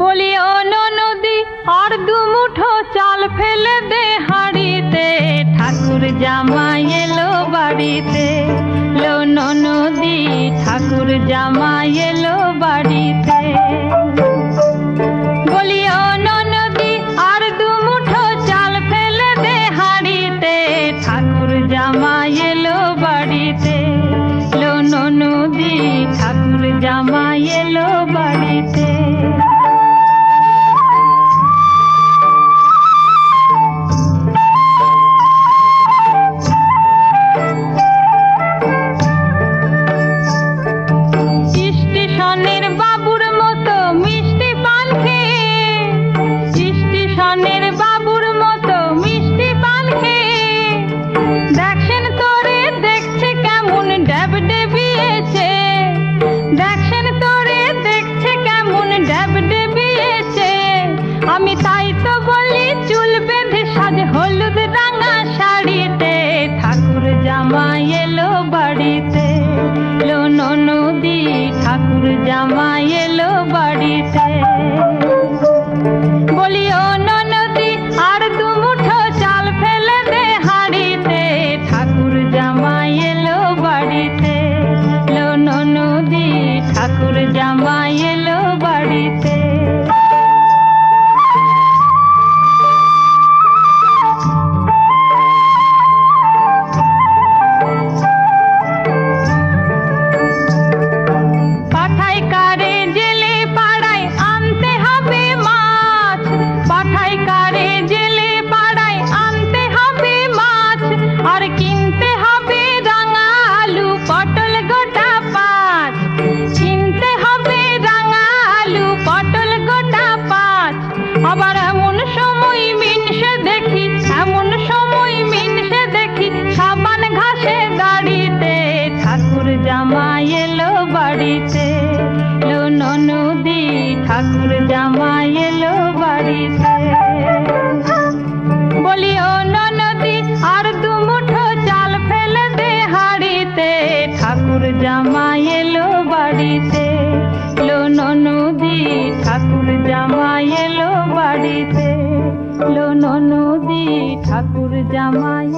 বলি অন নদী আর দুমুঠো চাল ফেলে দে হাড়িতে। ঠাকুর জামাই এলো বাড়িতে লোন নদী ঠাকুর জামাই এলো বাড়িতে। বলি নদী আর দুমুঠো চাল ফেলে দে হাড়িতে। ঠাকুর জামাই এলো বাড়িতে লোন নদী ঠাকুর জামাই এলো বাড়িতে। ড্যাব ডেবিয়েছে। আমি তাই তো বলি, চুল বেঁধে সাজ হলুদ রাঙা শাড়িতে। ঠাকুর জামাই এলো বাড়িতে। লো নদী, ঠাকুর জামাই জামাই বাড়িতে। লো নদী ঠাকুর জামাই বাড়িতে। বলি ও নদী আর দু মুঠো চাল ফেলে দে হাড়িতে। ঠাকুর জামাই বাড়িতে। লো নদী ঠাকুর জামাই বাড়িতে। লো নদী ঠাকুর জামাই